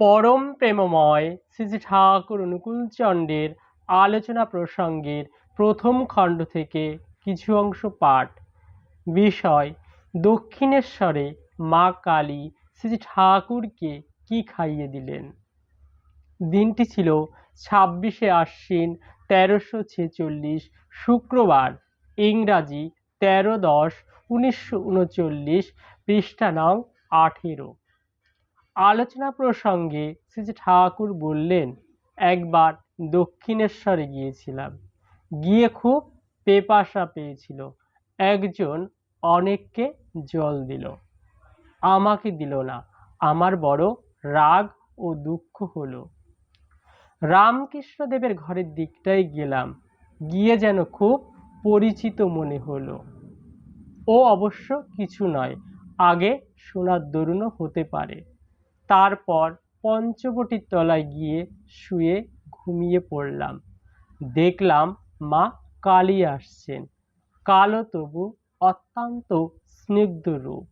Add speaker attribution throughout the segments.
Speaker 1: পরম প্রেমময় শ্রী ঠাকুর অনুকূলচন্দ্রের আলোচনা প্রসঙ্গের প্রথম খণ্ড থেকে কিছু অংশ পাঠ। বিষয়, দক্ষিণেশ্বরে মা কালী শ্রী ঠাকুরকে কি খাইয়ে দিলেন? দিনটি ছিল ছাব্বিশে আশ্বিন তেরোশো ছেচল্লিশ শুক্রবার। ইংরাজি তেরো দশ উনিশশো উনচল্লিশ পৃষ্ঠা নং আঠেরো। আলোচনা প্রসঙ্গে শ্রী ঠাকুর বললেন, একবার দক্ষিণেশ্বরে গিয়েছিলাম। গিয়ে খুব পেপাসা পেয়েছিল। একজন অনেককে জল দিল। আমাকে দিল না। আমার বড় রাগ ও দুঃখ হলো। রামকৃষ্ণদেবের ঘরের দিকটায় গেলাম। গিয়ে যেন খুব পরিচিত মনে হলো। ও অবশ্য কিছু নয়। আগে সোনার দরুণও হতে পারে। তারপর পঞ্চবটির তলায় গিয়ে শুয়ে ঘুমিয়ে পড়লাম। দেখলাম মা কালী আসছেন। কালো তবু অত্যন্ত স্নিগ্ধ রূপ।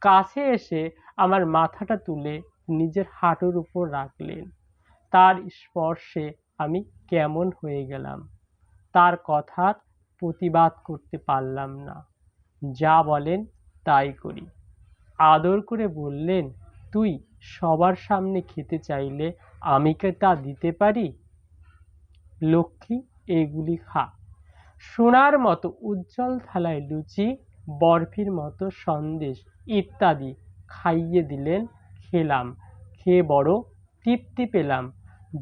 Speaker 1: কাছে এসে আমার মাথাটা তুলে নিজের হাঁটুর উপর রাখলেন। তার স্পর্শে আমি কেমন হয়ে গেলাম। তার কথার প্রতিবাদ করতে পারলাম না। যা বলেন তাই করি। আদর করে বললেন তুই সবার সামনে খেতে চাইলে আমি কি তা দিতে পারি? লক্ষ্মী এগুলি খা। সোনার মতো উজ্জ্বল থালায় লুচি, বরফির মতো সন্দেশ ইত্যাদি খাইয়ে দিলেন, খেলাম। খেয়ে বড় তৃপ্তি পেলাম।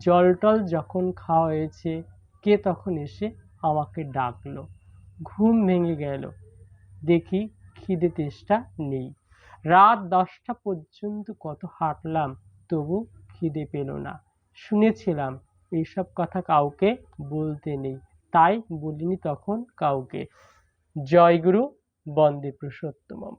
Speaker 1: জলটল যখন খাওয়া হয়েছে, কে তখন এসে আমাকে ডাকলো? ঘুম ভেঙে গেল। দেখি খিদে তেষ্টা নেই। রাত দশটা পর্যন্ত কত হাঁটলাম তবু খিদে পেল না। শুনেছিলাম এইসব কথা কাউকে বলতে নেই, তাই বলিনি তখন কাউকে। জয়গুরু বন্দে পুরুষোত্তমম।